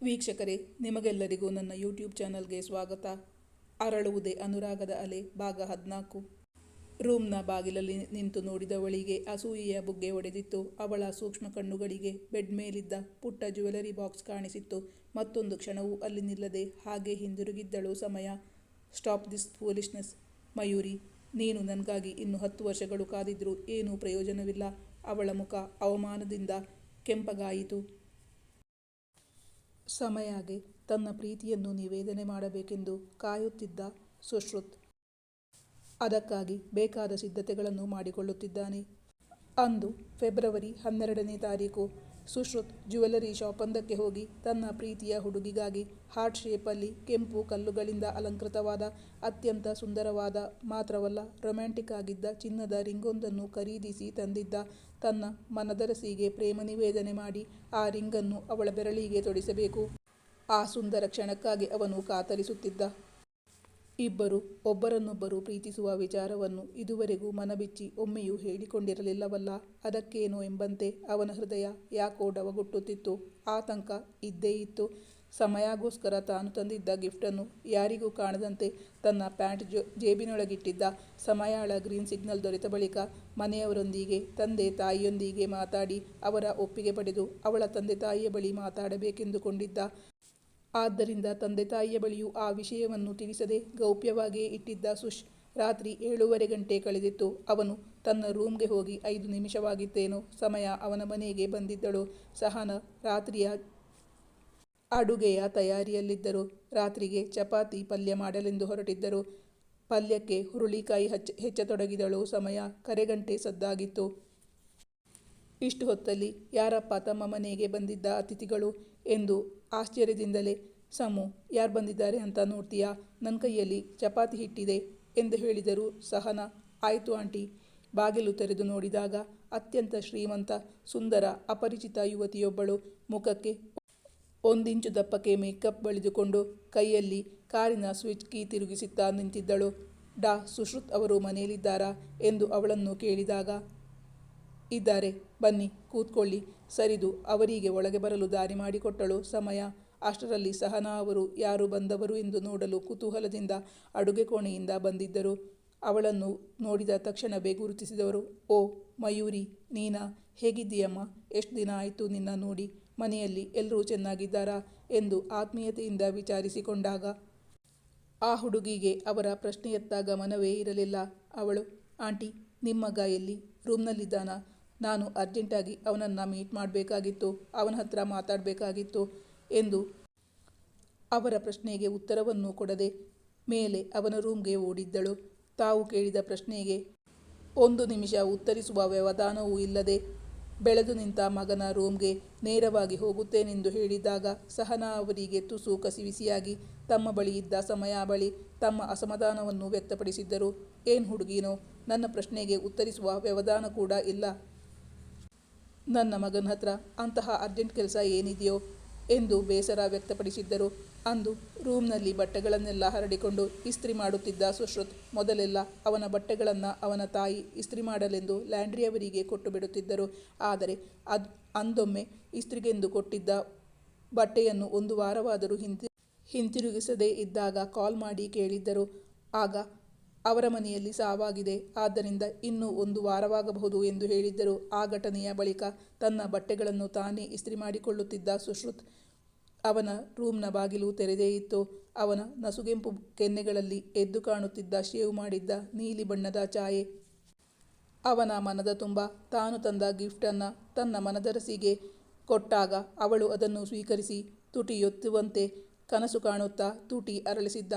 ವೀಕ್ಷಕರೇ, ನಿಮಗೆಲ್ಲರಿಗೂ ನನ್ನ ಯೂಟ್ಯೂಬ್ ಚಾನಲ್ಗೆ ಸ್ವಾಗತ. ಅರಳುವುದೇ ಅನುರಾಗದ ಅಲೆ, ಭಾಗ ಹದಿನಾಲ್ಕು. ರೂಮ್ನ ಬಾಗಿಲಲ್ಲಿ ನಿಂತು ನೋಡಿದವಳಿಗೆ ಅಸೂಯೆಯ ಬುಗ್ಗೆ ಒಡೆದಿತ್ತು. ಅವಳ ಸೂಕ್ಷ್ಮ ಕಣ್ಣುಗಳಿಗೆ ಬೆಡ್ ಮೇಲಿದ್ದ ಪುಟ್ಟ ಜ್ಯುವೆಲರಿ ಬಾಕ್ಸ್ ಕಾಣಿಸಿತ್ತು. ಮತ್ತೊಂದು ಕ್ಷಣವೂ ಅಲ್ಲಿ ನಿಲ್ಲದೆ ಹಾಗೆ ಹಿಂದಿರುಗಿದ್ದಳು ಸಮಯ. Stop this foolishness, Mayuri. ನೀನು ನನಗಾಗಿ ಇನ್ನು ಹತ್ತು ವರ್ಷಗಳು ಕಾದಿದ್ರೂ ಏನೂ ಪ್ರಯೋಜನವಿಲ್ಲ. ಅವಳ ಮುಖ ಅವಮಾನದಿಂದ ಕೆಂಪಗಾಯಿತು. ಸಮಯಾಗೆ ತನ್ನ ಪ್ರೀತಿಯನ್ನು ನಿವೇದನೆ ಮಾಡಬೇಕೆಂದು ಕಾಯುತ್ತಿದ್ದ ಸುಶ್ರುತ್. ಅದಕ್ಕಾಗಿ ಬೇಕಾದ ಸಿದ್ಧತೆಗಳನ್ನು ಮಾಡಿಕೊಳ್ಳುತ್ತಿದ್ದಾನೆ. ಅಂದು ಫೆಬ್ರವರಿ ಹನ್ನೆರಡನೇ ತಾರೀಕು ಸುಶ್ರುತ್ ಜ್ಯುವೆಲರಿ ಶಾಪೊಂದಕ್ಕೆ ಹೋಗಿ ತನ್ನ ಪ್ರೀತಿಯ ಹುಡುಗಿಗಾಗಿ ಹಾರ್ಟ್ ಶೇಪಲ್ಲಿ ಕೆಂಪು ಕಲ್ಲುಗಳಿಂದ ಅಲಂಕೃತವಾದ ಅತ್ಯಂತ ಸುಂದರವಾದ, ಮಾತ್ರವಲ್ಲ ರೊಮ್ಯಾಂಟಿಕ್ ಆಗಿದ್ದ ಚಿನ್ನದ ರಿಂಗೊಂದನ್ನು ಖರೀದಿಸಿ ತಂದಿದ್ದ ತನ್ನ ಮನದರಸಿಗೆ ಪ್ರೇಮ ನಿವೇದನೆ ಮಾಡಿ ಆ ರಿಂಗನ್ನು ಅವಳ ಬೆರಳಿಗೆ ತೊಡಿಸಬೇಕು. ಆ ಸುಂದರ ಕ್ಷಣಕ್ಕಾಗಿ ಅವನು ಕಾತರಿಸುತ್ತಿದ್ದ. ಇಬ್ಬರು ಒಬ್ಬರನ್ನೊಬ್ಬರು ಪ್ರೀತಿಸುವ ವಿಚಾರವನ್ನು ಇದುವರೆಗೂ ಮನಬಿಚ್ಚಿ ಒಮ್ಮೆಯೂ ಹೇಳಿಕೊಂಡಿರಲಿಲ್ಲವಲ್ಲ. ಅದಕ್ಕೇನೋ ಎಂಬಂತೆ ಅವನ ಹೃದಯ ಯಾಕೋ ಡವಗುಟ್ಟುತ್ತಿತ್ತು. ಆತಂಕ ಇದ್ದೇ ಇತ್ತು. ಸಮಯಗೋಸ್ಕರ ತಾನು ತಂದಿದ್ದ ಗಿಫ್ಟನ್ನು ಯಾರಿಗೂ ಕಾಣದಂತೆ ತನ್ನ ಪ್ಯಾಂಟ್ ಜೋ, ಜೇಬಿನೊಳಗಿಟ್ಟಿದ್ದ ಸಮಯಾಳ ಗ್ರೀನ್ ಸಿಗ್ನಲ್ ದೊರೆತ ಬಳಿಕ ಮನೆಯವರೊಂದಿಗೆ, ತಂದೆ ತಾಯಿಯೊಂದಿಗೆ ಮಾತಾಡಿ ಅವರ ಒಪ್ಪಿಗೆ ಪಡೆದು ಅವಳ ತಂದೆ ತಾಯಿಯ ಬಳಿ ಮಾತಾಡಬೇಕೆಂದುಕೊಂಡಿದ್ದ ಆದ್ದರಿಂದ ತಂದೆ ತಾಯಿಯ ಬಳಿಯೂ ಆ ವಿಷಯವನ್ನು ತಿಳಿಸದೆ ಗೌಪ್ಯವಾಗಿಯೇ ಇಟ್ಟಿದ್ದ ಸುಶ್ ರಾತ್ರಿ ಏಳೂವರೆ ಗಂಟೆ ಕಳೆದಿತ್ತು. ಅವನು ತನ್ನ ರೂಮ್ಗೆ ಹೋಗಿ ಐದು ನಿಮಿಷವಾಗಿತ್ತೇನೋ ಸಮಯ ಅವನ ಮನೆಗೆ ಬಂದಿದ್ದಳು. ಸಹನ ರಾತ್ರಿಯ ಅಡುಗೆಯ ತಯಾರಿಯಲ್ಲಿದ್ದರು. ರಾತ್ರಿಗೆ ಚಪಾತಿ ಪಲ್ಯ ಮಾಡಲೆಂದು ಹೊರಟಿದ್ದರು. ಪಲ್ಯಕ್ಕೆ ಹುರುಳಿಕಾಯಿ ಹಚ್ಚ ಹೆಚ್ಚತೊಡಗಿದಳು. ಸಮಯ ಕರೆಗಂಟೆ ಸದ್ದಾಗಿತ್ತು. ಇಷ್ಟು ಹೊತ್ತಲ್ಲಿ ಯಾರಪ್ಪ ತಮ್ಮ ಮನೆಗೆ ಬಂದಿದ್ದ ಅತಿಥಿಗಳು ಎಂದು ಆಶ್ಚರ್ಯದಿಂದಲೇ, ಸಮು, ಯಾರು ಬಂದಿದ್ದಾರೆ ಅಂತ ನೋಡ್ತೀಯಾ? ನನ್ನ ಕೈಯಲ್ಲಿ ಚಪಾತಿ ಹಿಟ್ಟಿದೆ ಎಂದು ಹೇಳಿದರು ಸಹನ. ಆಯಿತು ಆಂಟಿ. ಬಾಗಿಲು ತೆರೆದು ನೋಡಿದಾಗ ಅತ್ಯಂತ ಶ್ರೀಮಂತ, ಸುಂದರ, ಅಪರಿಚಿತ ಯುವತಿಯೊಬ್ಬಳು ಮುಖಕ್ಕೆ ಒಂದಿಂಚು ದಪ್ಪಕ್ಕೆ ಮೇಕಪ್ ಬಳಿದುಕೊಂಡು ಕೈಯಲ್ಲಿ ಕಾರಿನ ಸ್ವಿಚ್ ಕೀ ತಿರುಗಿಸುತ್ತಾ ನಿಂತಿದ್ದಳು. ಡಾ, ಸುಶ್ರುತ್ ಅವರು ಮನೆಯಲ್ಲಿದ್ದಾರಾ? ಎಂದು ಅವಳನ್ನು ಕೇಳಿದಾಗ, ಇದ್ದಾರೆ, ಬನ್ನಿ, ಕೂತ್ಕೊಳ್ಳಿ ಸರಿದು ಅವರಿಗೆ ಒಳಗೆ ಬರಲು ದಾರಿ ಮಾಡಿಕೊಟ್ಟಳು ಸಮಯ. ಅಷ್ಟರಲ್ಲಿ ಸಹನಾ ಅವರು, ಯಾರು ಬಂದವರು ಎಂದು ನೋಡಲು ಕುತೂಹಲದಿಂದ ಅಡುಗೆ ಕೋಣೆಯಿಂದ ಬಂದಿದ್ದರು. ಅವಳನ್ನು ನೋಡಿದ ತಕ್ಷಣವೇ ಗುರುತಿಸಿದವರು, ಓ, ಮಯೂರಿ, ನೀನಾ, ಹೇಗಿದ್ದೀಯಮ್ಮ? ಎಷ್ಟು ದಿನ ಆಯಿತು ನಿನ್ನ ನೋಡಿ? ಮನೆಯಲ್ಲಿ ಎಲ್ಲರೂ ಚೆನ್ನಾಗಿದ್ದಾರಾ? ಎಂದು ಆತ್ಮೀಯತೆಯಿಂದ ವಿಚಾರಿಸಿಕೊಂಡಾಗ, ಆ ಹುಡುಗಿಗೆ ಅವರ ಪ್ರಶ್ನೆಯತ್ತ ಗಮನವೇ ಇರಲಿಲ್ಲ. ಅವಳು, ಆಂಟಿ, ನಿಮ್ಮ ಗಾಯಲ್ಲಿ ರೂಮ್ನಲ್ಲಿದ್ದಾನಾ? ನಾನು ಅರ್ಜೆಂಟಾಗಿ ಅವನನ್ನು ಮೀಟ್ ಮಾಡಬೇಕಾಗಿತ್ತು, ಅವನ ಹತ್ರ ಮಾತಾಡಬೇಕಾಗಿತ್ತು ಎಂದು ಅವರ ಪ್ರಶ್ನೆಗೆ ಉತ್ತರವನ್ನು ಕೊಡದೆ ಮೇಲೆ ಅವನ ರೂಮ್ಗೆ ಓಡಿದ್ದಳು. ತಾವು ಕೇಳಿದ ಪ್ರಶ್ನೆಗೆ ಒಂದು ನಿಮಿಷ ಉತ್ತರಿಸುವ ವ್ಯವಧಾನವೂ ಇಲ್ಲದೆ ಬೆಳೆದು ನಿಂತ ಮಗನ ರೂಮ್ಗೆ ನೇರವಾಗಿ ಹೋಗುತ್ತೇನೆಂದು ಹೇಳಿದಾಗ ಸಹನಾ ಅವರಿಗೆ ತುಸು ಕಸಿವಿಸಿಯಾಗಿ ತಮ್ಮ ಬಳಿ ಇದ್ದ ಸಮಯ ಬಳಿ ತಮ್ಮ ಅಸಮಾಧಾನವನ್ನು ವ್ಯಕ್ತಪಡಿಸಿದ್ದರು. ಏನು ಹುಡುಗಿನೋ, ನನ್ನ ಪ್ರಶ್ನೆಗೆ ಉತ್ತರಿಸುವ ವ್ಯವಧಾನ ಕೂಡ ಇಲ್ಲ. ನನ್ನ ಮಗನ ಹತ್ರ ಅಂತಹ ಅರ್ಜೆಂಟ್ ಕೆಲಸ ಏನಿದೆಯೋ ಎಂದು ಬೇಸರ ವ್ಯಕ್ತಪಡಿಸಿದ್ದರು. ಅಂದು ರೂಮ್ನಲ್ಲಿ ಬಟ್ಟೆಗಳನ್ನೆಲ್ಲ ಹರಡಿಕೊಂಡು ಇಸ್ತ್ರಿ ಮಾಡುತ್ತಿದ್ದ ಸುಶ್ರುತ್ ಮೊದಲೆಲ್ಲ ಅವನ ಬಟ್ಟೆಗಳನ್ನು ಅವನ ತಾಯಿ ಇಸ್ತ್ರಿ ಮಾಡಲೆಂದು ಲ್ಯಾಂಡ್ರಿಯವರಿಗೆ ಕೊಟ್ಟು ಬಿಡುತ್ತಿದ್ದರು. ಆದರೆ ಅದು ಅಂದೊಮ್ಮೆ ಇಸ್ತ್ರಿಗೆಂದು ಕೊಟ್ಟಿದ್ದ ಬಟ್ಟೆಯನ್ನು ಒಂದು ವಾರವಾದರೂ ಹಿಂತಿ, ಹಿಂತಿರುಗಿಸದೇ ಇದ್ದಾಗ ಕಾಲ್ ಮಾಡಿ ಕೇಳಿದ್ದರು. ಆಗ ಅವರ ಮನೆಯಲ್ಲಿ ಸಾವಾಗಿದೆ. ಆದ್ದರಿಂದ ಇನ್ನೂ ಒಂದು ವಾರವಾಗಬಹುದು ಎಂದು ಹೇಳಿದ್ದರು. ಆ ಘಟನೆಯ ಬಳಿಕ ತನ್ನ ಬಟ್ಟೆಗಳನ್ನು ತಾನೇ ಇಸ್ತ್ರಿ ಮಾಡಿಕೊಳ್ಳುತ್ತಿದ್ದ ಸುಶ್ರುತ್ ಅವನ ರೂಮ್ನ ಬಾಗಿಲು ತೆರೆದೇ ಇತ್ತು. ಅವನ ನಸುಗೆಂಪು ಕೆನ್ನೆಗಳಲ್ಲಿ ಎದ್ದು ಕಾಣುತ್ತಿದ್ದ ಶೇವ್ ಮಾಡಿದ್ದ ನೀಲಿ ಬಣ್ಣದ ಛಾಯೆ. ಅವನ ಮನದ ತುಂಬ ತಾನು ತಂದ ಗಿಫ್ಟನ್ನು ತನ್ನ ಮನದರಸಿಗೆ ಕೊಟ್ಟಾಗ ಅವಳು ಅದನ್ನು ಸ್ವೀಕರಿಸಿ ತುಟಿಯೊತ್ತುವಂತೆ ಕನಸು ಕಾಣುತ್ತಾ ತುಟಿ ಅರಳಿಸಿದ್ದ.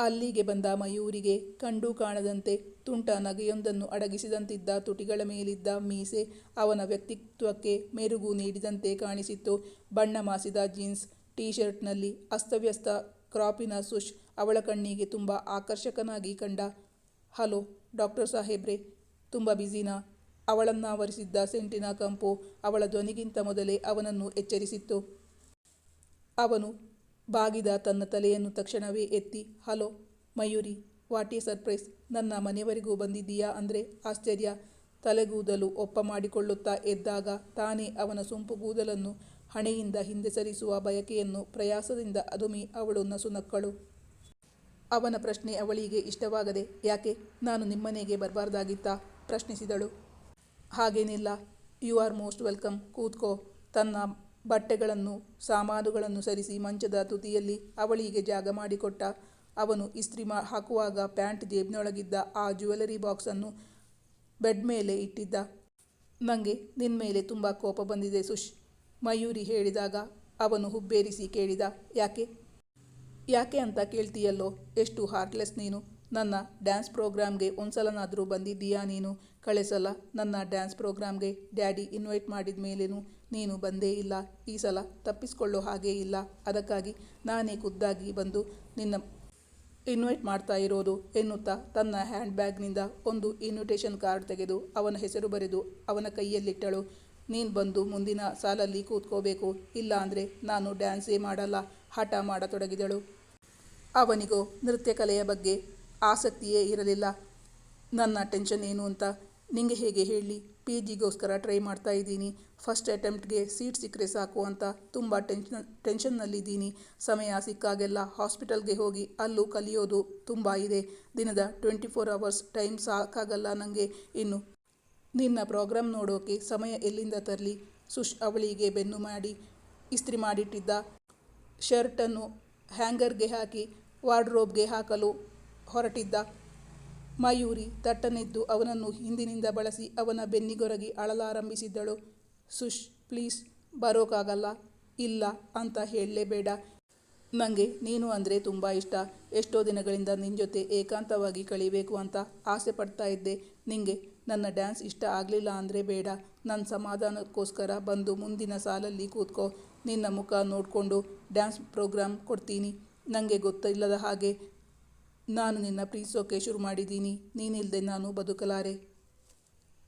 ಅಲ್ಲಿಗೆ ಬಂದ ಮಯೂರಿಗೆ ಕಂಡು ಕಾಣದಂತೆ ತುಂಟ ನಗೆಯೊಂದನ್ನು ಅಡಗಿಸಿದಂತಿದ್ದ ತುಟಿಗಳ ಮೇಲಿದ್ದ ಮೀಸೆ ಅವನ ವ್ಯಕ್ತಿತ್ವಕ್ಕೆ ಮೆರುಗು ನೀಡಿದಂತೆ ಕಾಣಿಸಿತ್ತು. ಬಣ್ಣ ಮಾಸಿದ ಜೀನ್ಸ್ ಟೀ ಶರ್ಟ್ನಲ್ಲಿ ಅಸ್ತವ್ಯಸ್ತ ಕ್ರಾಪಿನ ಸುಷ್ ಅವಳ ಕಣ್ಣಿಗೆ ತುಂಬ ಆಕರ್ಷಕನಾಗಿ ಕಂಡ. ಹಲೋ, ಡಾಕ್ಟರ್ ಸಾಹೇಬ್ರೆ, ತುಂಬ ಬ್ಯುಸಿನಾ? ಅವಳನ್ನಾವರಿಸಿದ್ದ ಸೆಂಟಿನ ಕಂಪು ಅವಳ ಧ್ವನಿಗಿಂತ ಮೊದಲೇ ಅವನನ್ನು ಎಚ್ಚರಿಸಿತ್ತು. ಅವನು ಬಾಗಿದ ತನ್ನ ತಲೆಯನ್ನು ತಕ್ಷಣವೇ ಎತ್ತಿ, ಹಲೋ, ಮಯೂರಿ, ವಾಟ್ ಸರ್ಪ್ರೈಸ್? ನನ್ನ ಮನೆಯವರೆಗೂ ಬಂದಿದ್ದೀಯಾ? ಅಂದರೆ, ಆಶ್ಚರ್ಯ, ತಲೆಗೂದಲು ಒಪ್ಪ ಮಾಡಿಕೊಳ್ಳುತ್ತಾ ಎದ್ದಾಗ ತಾನೇ ಅವನ ಸೊಂಪು ಕೂದಲನ್ನು ಹಣೆಯಿಂದ ಹಿಂದೆ ಸರಿಸುವ ಬಯಕೆಯನ್ನು ಪ್ರಯಾಸದಿಂದ ಅದುಮಿ ಅವಳು ನಸುನಕ್ಕಳು ಅವನ ಪ್ರಶ್ನೆ ಅವಳಿಗೆ ಇಷ್ಟವಾಗದೆ, ಯಾಕೆ? ನಾನು ನಿಮ್ಮನೆಗೆ ಬರಬಾರ್ದಾಗಿತ್ತಾ? ಪ್ರಶ್ನಿಸಿದಳು. ಹಾಗೇನಿಲ್ಲ. You are most welcome. ಕೂತ್ಕೋ. ತನ್ನ ಬಟ್ಟೆಗಳನ್ನು, ಸಾಮಾನುಗಳನ್ನು ಸರಿಸಿ ಮಂಚದ ತುದಿಯಲ್ಲಿ ಅವಳಿಗೆ ಜಾಗ ಮಾಡಿಕೊಟ್ಟ. ಅವನು ಇಸ್ತ್ರಿ ಮಾ, ಹಾಕುವಾಗ ಪ್ಯಾಂಟ್ ಜೇಬ್ನೊಳಗಿದ್ದ ಆ ಜ್ಯುವೆಲರಿ ಬಾಕ್ಸನ್ನು ಬೆಡ್ ಮೇಲೆ ಇಟ್ಟಿದ್ದ. ನನಗೆ ನಿನ್ನ ಮೇಲೆ ತುಂಬ ಕೋಪ ಬಂದಿದೆ ಸುಶ್, ಮಯೂರಿ ಹೇಳಿದಾಗ ಅವನು ಹುಬ್ಬೇರಿಸಿ ಕೇಳಿದ. ಯಾಕೆ? ಯಾಕೆ ಅಂತ ಕೇಳ್ತೀಯಲ್ಲೋ, ಎಷ್ಟು ಹಾರ್ಟ್ಲೆಸ್ ನೀನು. ನನ್ನ ಡ್ಯಾನ್ಸ್ ಪ್ರೋಗ್ರಾಮ್ಗೆ ಒಂದ್ಸಲನಾದರೂ ಬಂದಿದ್ದೀಯಾ ನೀನು? ಕಳೆ ಸಲ ನನ್ನ ಡ್ಯಾನ್ಸ್ ಪ್ರೋಗ್ರಾಮ್ಗೆ ಡ್ಯಾಡಿ ಇನ್ವೈಟ್ ಮಾಡಿದ ಮೇಲೇನು ನೀನು ಬಂದೇ ಇಲ್ಲ, ಈ ಸಲ ತಪ್ಪಿಸ್ಕೊಳ್ಳೋ ಹಾಗೇ ಇಲ್ಲ. ಅದಕ್ಕಾಗಿ ನಾನೇ ಖುದ್ದಾಗಿ ಬಂದು ನಿನ್ನ ಇನ್ವೈಟ್ ಮಾಡ್ತಾ ಇರೋದು ಎನ್ನುತ್ತಾ ತನ್ನ ಹ್ಯಾಂಡ್ ಬ್ಯಾಗ್ನಿಂದ ಒಂದು ಇನ್ವಿಟೇಷನ್ ಕಾರ್ಡ್ ತೆಗೆದು ಅವನ ಹೆಸರು ಬರೆದು ಅವನ ಕೈಯಲ್ಲಿಟ್ಟಳು. ನೀನು ಬಂದು ಮುಂದಿನ ಸಾಲಲ್ಲಿ ಕೂತ್ಕೋಬೇಕು, ಇಲ್ಲ ಅಂದರೆ ನಾನು ಡ್ಯಾನ್ಸೇ ಮಾಡಲ್ಲ, ಹಠ ಮಾಡತೊಡಗಿದಳು. ಅವನಿಗೂ ನೃತ್ಯ ಕಲೆಯ ಬಗ್ಗೆ ಆಸಕ್ತಿಯೇ ಇರಲಿಲ್ಲ. ನನ್ನ ಟೆನ್ಷನ್ ಏನು ಅಂತ ನಿಂಗೆ ಹೇಗೆ ಹೇಳಿ, ಪಿ ಜಿಗೋಸ್ಕರ ಟ್ರೈ ಮಾಡ್ತಾ ಇದ್ದೀನಿ. ಫಸ್ಟ್ ಅಟೆಂಪ್ಟ್ಗೆ ಸೀಟ್ ಸಿಕ್ಕರೆ ಸಾಕು ಅಂತ ತುಂಬ ಟೆನ್ಷನ್, ಟೆನ್ಷನ್ನಲ್ಲಿದ್ದೀನಿ. ಸಮಯ ಸಿಕ್ಕಾಗೆಲ್ಲ ಹಾಸ್ಪಿಟಲ್ಗೆ ಹೋಗಿ ಅಲ್ಲೂ ಕಲಿಯೋದು ತುಂಬ ಇದೆ. ದಿನದ ಟ್ವೆಂಟಿ ಫೋರ್ ಅವರ್ಸ್ ಟೈಮ್ ಸಾಕಾಗಲ್ಲ ನನಗೆ ಇನ್ನು. ನಿನ್ನ ಪ್ರೋಗ್ರಾಮ್ ನೋಡೋಕೆ ಸಮಯ ಎಲ್ಲಿಂದ ತರಲಿ? ಸುಶ್ ಅವಳಿಗೆ ಬೆನ್ನು ಮಾಡಿ, ಇಸ್ತ್ರಿ ಮಾಡಿಟ್ಟಿದ್ದ ಶರ್ಟನ್ನು ಹ್ಯಾಂಗರ್ಗೆ ಹಾಕಿ, ವಾರ್ಡ್ರೋಬ್ಗೆ ಹಾಕಲು ಹೊರಟಿದ್ದ. ಮಯೂರಿ ತಟ್ಟನೆದ್ದು ಅವನನ್ನು ಹಿಂದಿನಿಂದ ಬಳಸಿ ಅವನ ಬೆನ್ನಿಗೊರಗಿ ಅಳಲಾರಂಭಿಸಿದ್ದಳು. ಸುಶ್, ಪ್ಲೀಸ್ ಬರೋಕ್ಕಾಗಲ್ಲ ಇಲ್ಲ ಅಂತ ಹೇಳಲೇಬೇಡ. ನನಗೆ ನೀನು ಅಂದರೆ ತುಂಬ ಇಷ್ಟ. ಎಷ್ಟೋ ದಿನಗಳಿಂದ ನಿನ್ನ ಜೊತೆ ಏಕಾಂತವಾಗಿ ಕಳಿಬೇಕು ಅಂತ ಆಸೆ ಪಡ್ತಾ ಇದ್ದೆ. ನಿನಗೆ ನನ್ನ ಡ್ಯಾನ್ಸ್ ಇಷ್ಟ ಆಗಲಿಲ್ಲ ಅಂದರೆ ಬೇಡ. ನನ್ನ ಸಮಾಧಾನಕ್ಕೋಸ್ಕರ ಬಂದು ಮುಂದಿನ ಸಾಲಲ್ಲಿ ಕೂತ್ಕೋ. ನಿನ್ನ ಮುಖ ನೋಡಿಕೊಂಡು ಡ್ಯಾನ್ಸ್ ಪ್ರೋಗ್ರಾಮ್ ಕೊಡ್ತೀನಿ. ನನಗೆ ಗೊತ್ತಿಲ್ಲದ ಹಾಗೆ ನಾನು ನಿನ್ನ ಪ್ರೀತಿಸೋಕೆ ಶುರು ಮಾಡಿದ್ದೀನಿ. ನೀನಿಲ್ಲದೆ ನಾನು ಬದುಕಲಾರೆ.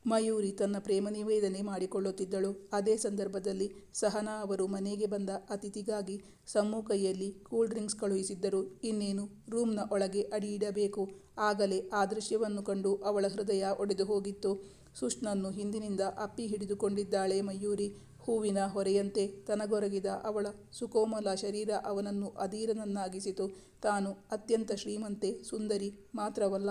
ಮಯೂರಿ ತನ್ನ ಪ್ರೇಮ ನಿವೇದನೆ ಮಾಡಿಕೊಳ್ಳುತ್ತಿದ್ದಳು. ಅದೇ ಸಂದರ್ಭದಲ್ಲಿ ಸಹನಾ ಅವರು ಮನೆಗೆ ಬಂದ ಅತಿಥಿಗಾಗಿ ಸಮ್ಮು ಕೈಯಲ್ಲಿ ಕೂಲ್ ಡ್ರಿಂಕ್ಸ್ ಕಳುಹಿಸಿದ್ದರು. ಇನ್ನೇನು, ರೂಮ್ನ ಒಳಗೆ ಅಡಿಯಿಡಬೇಕು ಆಗಲೇ ಆ ದೃಶ್ಯವನ್ನು ಕಂಡು ಅವಳ ಹೃದಯ ಒಡೆದು ಹೋಗಿತ್ತು. ಸುಷ್ನನ್ನು ಹಿಂದಿನಿಂದ ಅಪ್ಪಿ ಹಿಡಿದುಕೊಂಡಿದ್ದಾಳೆ ಮಯೂರಿ. ಹೂವಿನ ಹೊರೆಯಂತೆ ತನಗೊರಗಿದ ಅವಳ ಸುಕೋಮಲ ಶರೀರ ಅವನನ್ನು ಅಧೀರನನ್ನಾಗಿಸಿತು. ತಾನು ಅತ್ಯಂತ ಶ್ರೀಮಂತೆ, ಸುಂದರಿ ಮಾತ್ರವಲ್ಲ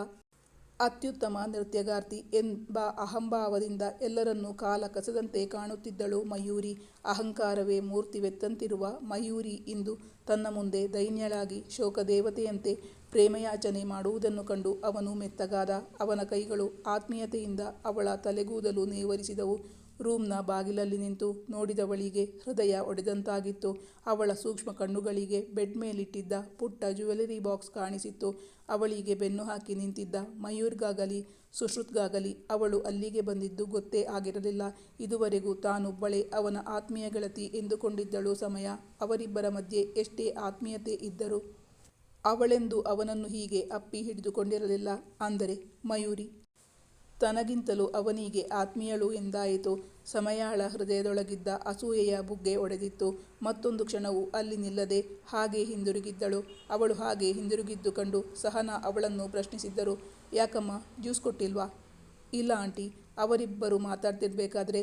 ಅತ್ಯುತ್ತಮ ನೃತ್ಯಗಾರ್ತಿ ಎಂಬ ಅಹಂಭಾವದಿಂದ ಎಲ್ಲರನ್ನೂ ಕಾಲ ಕಸದಂತೆ ಕಾಣುತ್ತಿದ್ದಳು ಮಯೂರಿ. ಅಹಂಕಾರವೇ ಮೂರ್ತಿವೆತ್ತಂತಿರುವ ಮಯೂರಿ ಇಂದು ತನ್ನ ಮುಂದೆ ದೈನ್ಯಳಾಗಿ ಶೋಕದೇವತೆಯಂತೆ ಪ್ರೇಮಯಾಚನೆ ಮಾಡುವುದನ್ನು ಕಂಡು ಅವನು ಮೆತ್ತಗಾದ. ಅವನ ಕೈಗಳು ಆತ್ಮೀಯತೆಯಿಂದ ಅವಳ ತಲೆಗೂದಲು ನೇವರಿಸಿದವು. ರೂಮ್ನ ಬಾಗಿಲಲ್ಲಿ ನಿಂತು ನೋಡಿದವಳಿಗೆ ಹೃದಯ ಒಡೆದಂತಾಗಿತ್ತು. ಅವಳ ಸೂಕ್ಷ್ಮ ಕಣ್ಣುಗಳಿಗೆ ಬೆಡ್ ಮೇಲಿಟ್ಟಿದ್ದ ಪುಟ್ಟ ಜ್ಯುವೆಲರಿ ಬಾಕ್ಸ್ ಕಾಣಿಸಿತ್ತು. ಅವಳಿಗೆ ಬೆನ್ನು ಹಾಕಿ ನಿಂತಿದ್ದ ಮಯೂರ್ಗಾಗಲಿ, ಸುಶ್ರುತ್ಗಾಗಲಿ ಅವಳು ಅಲ್ಲಿಗೆ ಬಂದಿದ್ದು ಗೊತ್ತೇ ಆಗಿರಲಿಲ್ಲ. ಇದುವರೆಗೂ ತಾನೊಬ್ಬಳೇ ಅವನ ಆತ್ಮೀಯ ಗೆಳತಿ ಎಂದುಕೊಂಡಿದ್ದಳು ಸಮಯ ಅವರಿಬ್ಬರ ಮಧ್ಯೆ ಎಷ್ಟೇ ಆತ್ಮೀಯತೆ ಇದ್ದರೂ ಅವಳೆಂದು ಅವನನ್ನು ಹೀಗೆ ಅಪ್ಪಿ ಹಿಡಿದುಕೊಂಡಿರಲಿಲ್ಲ. ಅಂದರೆ ಮಯೂರಿ ತನಗಿಂತಲೂ ಅವನಿಗೆ ಆತ್ಮೀಯಳು ಎಂದಾಯಿತು. ಸಮಯಾಳ ಹೃದಯದೊಳಗಿದ್ದ ಅಸೂಯೆಯ ಬುಗ್ಗೆ ಒಡೆದಿತ್ತು. ಮತ್ತೊಂದು ಕ್ಷಣವು ಅಲ್ಲಿ ನಿಲ್ಲದೆ ಹಾಗೆ ಹಿಂದಿರುಗಿದ್ದಳು. ಅವಳು ಹಾಗೆ ಹಿಂದಿರುಗಿದ್ದು ಕಂಡು ಸಹನಾ ಅವಳನ್ನು ಪ್ರಶ್ನಿಸಿದ್ದರು. ಯಾಕಮ್ಮ, ಜ್ಯೂಸ್ ಕೊಟ್ಟಿಲ್ವಾ? ಇಲ್ಲ ಆಂಟಿ, ಅವರಿಬ್ಬರು ಮಾತಾಡ್ತಿರ್ಬೇಕಾದ್ರೆ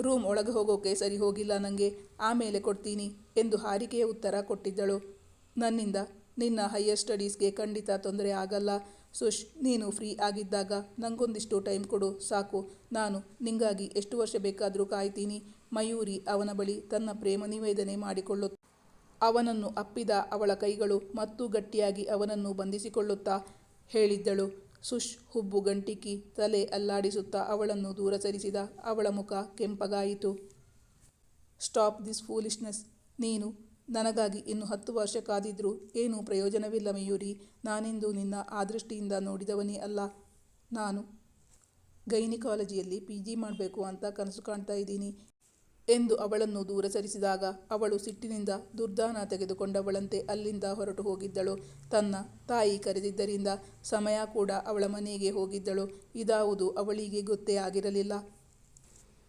ರೂಮ್ ಒಳಗೆ ಹೋಗೋಕೆ ಸರಿ ಹೋಗಿಲ್ಲ ನನಗೆ ಆಮೇಲೆ ಕೊಡ್ತೀನಿ ಎಂದು ಹಾರಿಕೆಯ ಉತ್ತರ ಕೊಟ್ಟಿದ್ದಳು. ನನ್ನಿಂದ ನಿನ್ನ ಹೈಯರ್ ಸ್ಟಡೀಸ್ಗೆ ಖಂಡಿತ ತೊಂದರೆ ಆಗಲ್ಲ. ಸುಶ್, ನೀನು ಫ್ರೀ ಆಗಿದ್ದಾಗ ನನಗೊಂದಿಷ್ಟು ಟೈಮ್ ಕೊಡು, ಸಾಕು. ನಾನು ನಿಂಗಾಗಿ ಎಷ್ಟು ವರ್ಷ ಬೇಕಾದರೂ ಕಾಯ್ತೀನಿ. ಮಯೂರಿ ಅವನ ಬಳಿ ತನ್ನ ಪ್ರೇಮ ನಿವೇದನೆ ಮಾಡಿಕೊಳ್ಳುತ್ತ ಅವನನ್ನು ಅಪ್ಪಿದ ಅವಳ ಕೈಗಳು ಮತ್ತೂ ಗಟ್ಟಿಯಾಗಿ ಅವನನ್ನು ಬಂಧಿಸಿಕೊಳ್ಳುತ್ತಾ ಹೇಳಿದ್ದಳು. ಸುಶ್ ಹುಬ್ಬು ಗಂಟಿಕ್ಕಿ ತಲೆ ಅಲ್ಲಾಡಿಸುತ್ತಾ ಅವಳನ್ನು ದೂರ ಸರಿಸಿದ ಅವಳ ಮುಖ ಕೆಂಪಗಾಯಿತು. Stop this foolishness. ನೀನು ನನಗಾಗಿ ಇನ್ನು ಹತ್ತು ವರ್ಷ ಕಾದಿದ್ರೂ ಏನೂ ಪ್ರಯೋಜನವಿಲ್ಲ ಮಯೂರಿ. ನಾನೆಂದು ನಿನ್ನ ಆ ದೃಷ್ಟಿಯಿಂದ ನೋಡಿದವನೇ ಅಲ್ಲ. ನಾನು ಗೈನಿಕಾಲಜಿಯಲ್ಲಿ ಪಿ ಜಿ ಮಾಡಬೇಕು ಅಂತ ಕನಸು ಕಾಣ್ತಾ ಇದ್ದೀನಿ ಎಂದು ಅವಳನ್ನು ದೂರ ಸರಿಸಿದಾಗ ಅವಳು ಸಿಟ್ಟಿನಿಂದ ದುರ್ದಾನ ತೆಗೆದುಕೊಂಡವಳಂತೆ ಅಲ್ಲಿಂದ ಹೊರಟು ಹೋಗಿದ್ದಳು. ತನ್ನ ತಾಯಿ ಕರೆದಿದ್ದರಿಂದ ಸಮಯ ಕೂಡ ಅವಳ ಮನೆಗೆ ಹೋಗಿದ್ದಳು. ಇದಾವುದು ಅವಳಿಗೆ ಗೊತ್ತೇ ಆಗಿರಲಿಲ್ಲ.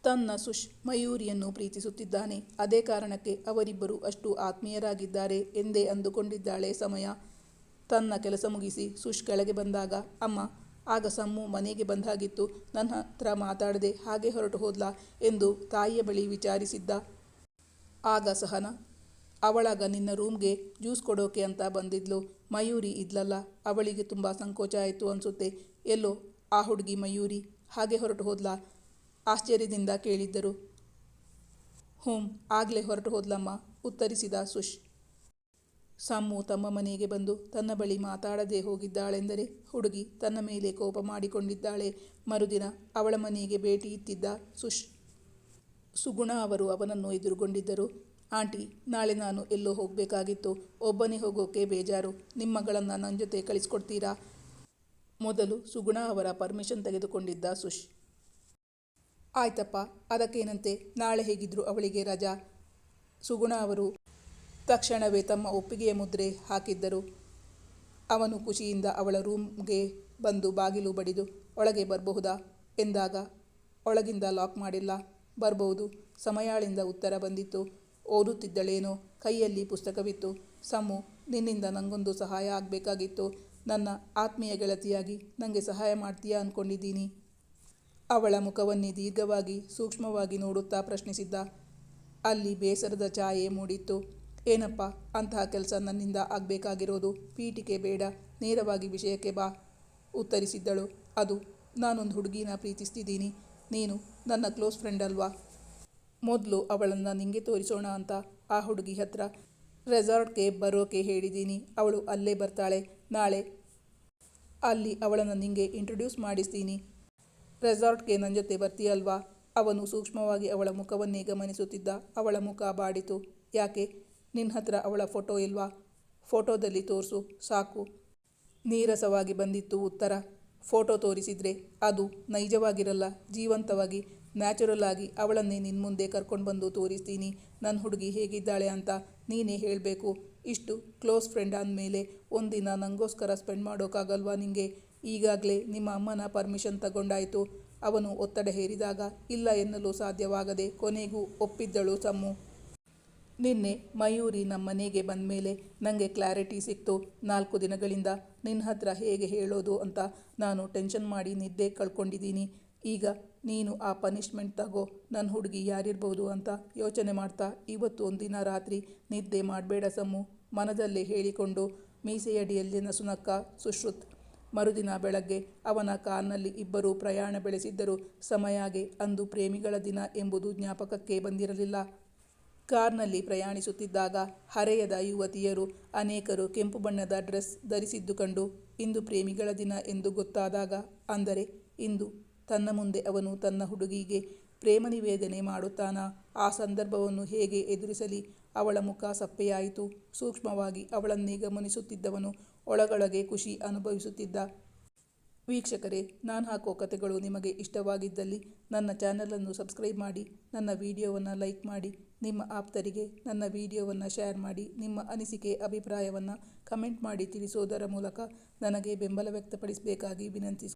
ತನ್ನ ಸುಷ್ ಮಯೂರಿಯನ್ನು ಪ್ರೀತಿಸುತ್ತಿದ್ದಾನೆ. ಅದೇ ಕಾರಣಕ್ಕೆ ಅವರಿಬ್ಬರು ಅಷ್ಟು ಆತ್ಮೀಯರಾಗಿದ್ದಾರೆ ಎಂದೇ ಅಂದುಕೊಂಡಿದ್ದಾಳೆ ಸಮಯ. ತನ್ನ ಕೆಲಸ ಮುಗಿಸಿ ಸುಷ್ ಕೆಳಗೆ ಬಂದಾಗ, ಅಮ್ಮ, ಆಗ ಸಮ್ಮು ಮನೆಗೆ ಬಂದಾಗಿತ್ತು. ನನ್ನ ಹತ್ರ ಮಾತಾಡದೆ ಹಾಗೆ ಹೊರಟು ಹೋದ್ಲಾ? ಎಂದು ತಾಯಿಯ ಬಳಿ ವಿಚಾರಿಸಿದ್ದ. ಆಗ ಸಹನ, ಅವಳಾಗ ನಿನ್ನ ರೂಮ್ಗೆ ಜ್ಯೂಸ್ ಕೊಡೋಕೆ ಅಂತ ಬಂದಿದ್ಲು. ಮಯೂರಿ ಇದ್ಲಲ್ಲ, ಅವಳಿಗೆ ತುಂಬ ಸಂಕೋಚ ಆಯಿತು ಅನಿಸುತ್ತೆ. ಎಲ್ಲೋ ಆ ಹುಡುಗಿ ಮಯೂರಿ ಹಾಗೆ ಹೊರಟು ಹೋದ್ಲಾ? ಆಶ್ಚರ್ಯದಿಂದ ಕೇಳಿದ್ದರು. ಹೋಮ್ ಆಗಲೇ ಹೊರಟು ಹೋದ್ಲಮ್ಮ, ಉತ್ತರಿಸಿದ ಸುಶ್. ಸಮ್ಮು ತಮ್ಮ ಮನೆಗೆ ಬಂದು ತನ್ನ ಬಳಿ ಮಾತಾಡದೆ ಹೋಗಿದ್ದಾಳೆಂದರೆ ಹುಡುಗಿ ತನ್ನ ಮೇಲೆ ಕೋಪ ಮಾಡಿಕೊಂಡಿದ್ದಾಳೆ. ಮರುದಿನ ಅವಳ ಮನೆಗೆ ಭೇಟಿ ಇತ್ತಿದ್ದ ಸುಶ್. ಸುಗುಣ ಅವರು ಅವನನ್ನು ಎದುರುಗೊಂಡಿದ್ದರು. ಆಂಟಿ, ನಾಳೆ ನಾನು ಎಲ್ಲೋ ಹೋಗಬೇಕಾಗಿತ್ತು. ಒಬ್ಬನೇ ಹೋಗೋಕೆ ಬೇಜಾರು. ನಿಮ್ಮ ಮಗಳನ್ನು ನನ್ನ ಜೊತೆ ಕಳಿಸ್ಕೊಡ್ತೀರಾ? ಮೊದಲು ಸುಗುಣ ಅವರ ಪರ್ಮಿಷನ್ ತೆಗೆದುಕೊಂಡಿದ್ದ ಸುಶ್. ಆಯ್ತಪ್ಪ, ಅದಕ್ಕೇನಂತೆ? ನಾಳೆ ಹೇಗಿದ್ರು ಅವಳಿಗೆ ರಜಾ? ಸುಗುಣ ಅವರು ತಕ್ಷಣವೇ ತಮ್ಮ ಒಪ್ಪಿಗೆಯ ಮುದ್ರೆ ಹಾಕಿದ್ದರು. ಅವನು ಖುಷಿಯಿಂದ ಅವಳ ರೂಮ್ಗೆ ಬಂದು ಬಾಗಿಲು ಬಡಿದು, ಒಳಗೆ ಬರಬಹುದಾ? ಎಂದಾಗ, ಒಳಗಿಂದ ಲಾಕ್ ಮಾಡಿಲ್ಲ, ಬರಬಹುದು. ಸಮಯಾಳಿಂದ ಉತ್ತರ ಬಂದಿತ್ತು. ಓದುತ್ತಿದ್ದಳೇನೋ, ಕೈಯಲ್ಲಿ ಪುಸ್ತಕವಿತ್ತು. ಸಮ್ಮು ನಿನ್ನಿಂದ ನನಗೊಂದು ಸಹಾಯ ಆಗಬೇಕಾಗಿತ್ತು. ನನ್ನ ಆತ್ಮೀಯ ಗೆಳತಿಯಾಗಿ ನನಗೆ ಸಹಾಯ ಮಾಡ್ತೀಯಾ ಅಂದ್ಕೊಂಡಿದ್ದೀನಿ ಅವಳ ಮುಖವನ್ನೇ ದೀರ್ಘವಾಗಿ, ಸೂಕ್ಷ್ಮವಾಗಿ ನೋಡುತ್ತಾ ಪ್ರಶ್ನಿಸಿದ್ದ. ಅಲ್ಲಿ ಬೇಸರದ ಛಾಯೆ ಮೂಡಿತ್ತು. ಏನಪ್ಪ, ಅಂತಹ ಕೆಲಸ ನನ್ನಿಂದ ಆಗಬೇಕಾಗಿರೋದು? ಪೀಠಿಕೆ ಬೇಡ, ನೇರವಾಗಿ ವಿಷಯಕ್ಕೆ ಬಾ, ಉತ್ತರಿಸಿದ್ದಳು. ಅದು, ನಾನೊಂದು ಹುಡುಗಿನ ಪ್ರೀತಿಸ್ತಿದ್ದೀನಿ. ನೀನು ನನ್ನ ಕ್ಲೋಸ್ ಫ್ರೆಂಡ್ ಅಲ್ವಾ? ಮೊದಲು ಅವಳನ್ನು ನಿಂಗೆ ತೋರಿಸೋಣ ಅಂತ ಆ ಹುಡುಗಿ ಹತ್ರ ರೆಸಾರ್ಟ್ಗೆ ಬರೋಕೆ ಹೇಳಿದ್ದೀನಿ. ಅವಳು ಅಲ್ಲೇ ಬರ್ತಾಳೆ. ನಾಳೆ ಅಲ್ಲಿ ಅವಳನ್ನು ನಿಂಗೆ ಇಂಟ್ರೊಡ್ಯೂಸ್ ಮಾಡಿಸ್ತೀನಿ. ರೆಸಾರ್ಟ್ಗೆ ನನ್ನ ಜೊತೆ ಬರ್ತೀಯಲ್ವಾ ಅವನು ಸೂಕ್ಷ್ಮವಾಗಿ ಅವಳ ಮುಖವನ್ನೇ ಗಮನಿಸುತ್ತಿದ್ದ. ಅವಳ ಮುಖ ಬಾಡಿತು. ಯಾಕೆ? ನಿನ್ನ ಹತ್ರ ಅವಳ ಫೋಟೋ ಇಲ್ವಾ? ಫೋಟೋದಲ್ಲಿ ತೋರಿಸು. ಸಾಕು. ನೀರಸವಾಗಿ ಬಂದಿತ್ತು ಉತ್ತರ. ಫೋಟೋ ತೋರಿಸಿದ್ರೆ ಅದು ನೈಜವಾಗಿರಲ್ಲ. ಜೀವಂತವಾಗಿ, ನ್ಯಾಚುರಲ್ ಆಗಿ ಅವಳನ್ನೇ ನಿನ್ನ ಮುಂದೆ ಕರ್ಕೊಂಡು ಬಂದು ತೋರಿಸ್ತೀನಿ. ನನ್ನ ಹುಡುಗಿ ಹೇಗಿದ್ದಾಳೆ ಅಂತ ನೀನೇ ಹೇಳಬೇಕು. ಇಷ್ಟು ಕ್ಲೋಸ್ ಫ್ರೆಂಡ್ ಅಂದಮೇಲೆ ಒಂದಿನ ನನಗೋಸ್ಕರ ಸ್ಪೆಂಡ್ ಮಾಡೋಕ್ಕಾಗಲ್ವಾ ನಿಂಗೆ? ಈಗಾಗಲೇ ನಿಮ್ಮ ಅಮ್ಮನ ಪರ್ಮಿಷನ್ ತಗೊಂಡಾಯಿತು. ಅವನು ಒತ್ತಡ ಹೇರಿದಾಗ, ಇಲ್ಲ ಎನ್ನಲು ಸಾಧ್ಯವಾಗದೆ ಕೊನೆಗೂ ಒಪ್ಪಿದ್ದಳು ಸಮ್ಮು. ನಿನ್ನೆ ಮಯೂರಿ ನಮ್ಮ ಮನೆಗೆ ಬಂದ ಮೇಲೆ ನನಗೆ ಕ್ಲಾರಿಟಿ ಸಿಕ್ತು. ನಾಲ್ಕು ದಿನಗಳಿಂದ ನಿನ್ನ ಹತ್ರ ಹೇಗೆ ಹೇಳೋದು ಅಂತ ನಾನು ಟೆನ್ಷನ್ ಮಾಡಿ ನಿದ್ದೆ ಕಳ್ಕೊಂಡಿದ್ದೀನಿ. ಈಗ ನೀನು ಆ ಪನಿಷ್ಮೆಂಟ್ ತಗೋ ನನ್ನ ಹುಡುಗಿ ಯಾರಿರ್ಬೋದು ಅಂತ ಯೋಚನೆ ಮಾಡ್ತಾ ಇವತ್ತು ಒಂದಿನ ರಾತ್ರಿ ನಿದ್ದೆ ಮಾಡಬೇಡ ಸಮ್ಮು. ಮನದಲ್ಲೇ ಹೇಳಿಕೊಂಡು ಮೀಸೆಯಡಿಯಲ್ಲಿ ನಸುನಕ್ಕ ಸುಶ್ರುತ್ ಮರುದಿನ ಬೆಳಗ್ಗೆ ಅವನ ಕಾರ್ನಲ್ಲಿ ಇಬ್ಬರೂ ಪ್ರಯಾಣ ಬೆಳೆಸಿದ್ದರು. ಸಮಯಾಗೆ ಅಂದು ಪ್ರೇಮಿಗಳ ದಿನ ಎಂಬುದು ಜ್ಞಾಪಕಕ್ಕೆ ಬಂದಿರಲಿಲ್ಲ. ಕಾರ್ನಲ್ಲಿ ಪ್ರಯಾಣಿಸುತ್ತಿದ್ದಾಗ ಹರೆಯದ ಯುವತಿಯರು ಅನೇಕರು ಕೆಂಪು ಬಣ್ಣದ ಡ್ರೆಸ್ ಧರಿಸಿದ್ದು ಕಂಡು, ಇಂದು ಪ್ರೇಮಿಗಳ ದಿನ ಎಂದು ಗೊತ್ತಾದಾಗ, ಅಂದರೆ ಇಂದು ತನ್ನ ಮುಂದೆ ಅವನು ತನ್ನ ಹುಡುಗಿಗೆ ಪ್ರೇಮ ನಿವೇದನೆ ಮಾಡುತ್ತಾನಾ? ಆ ಸಂದರ್ಭವನ್ನು ಹೇಗೆ ಎದುರಿಸಲಿ? ಅವಳ ಮುಖ ಸಪ್ಪೆಯಾಯಿತು. ಸೂಕ್ಷ್ಮವಾಗಿ ಅವಳನ್ನೇ ಗಮನಿಸುತ್ತಿದ್ದವನು ಒಳಗೊಳಗೆ ಖುಷಿ ಅನುಭವಿಸುತ್ತಿದ್ದ. ವೀಕ್ಷಕರೇ, ನಾನು ಹಾಕೋ ಕಥೆಗಳು ನಿಮಗೆ ಇಷ್ಟವಾಗಿದ್ದಲ್ಲಿ ನನ್ನ ಚಾನಲನ್ನು ಸಬ್ಸ್ಕ್ರೈಬ್ ಮಾಡಿ, ನನ್ನ ವಿಡಿಯೋವನ್ನು ಲೈಕ್ ಮಾಡಿ, ನಿಮ್ಮ ಆಪ್ತರಿಗೆ ನನ್ನ ವಿಡಿಯೋವನ್ನು ಶೇರ್ ಮಾಡಿ, ನಿಮ್ಮ ಅನಿಸಿಕೆ, ಅಭಿಪ್ರಾಯವನ್ನು ಕಮೆಂಟ್ ಮಾಡಿ ತಿಳಿಸೋದರ ಮೂಲಕ ನನಗೆ ಬೆಂಬಲ ವ್ಯಕ್ತಪಡಿಸಬೇಕಾಗಿ ವಿನಂತಿಸಿ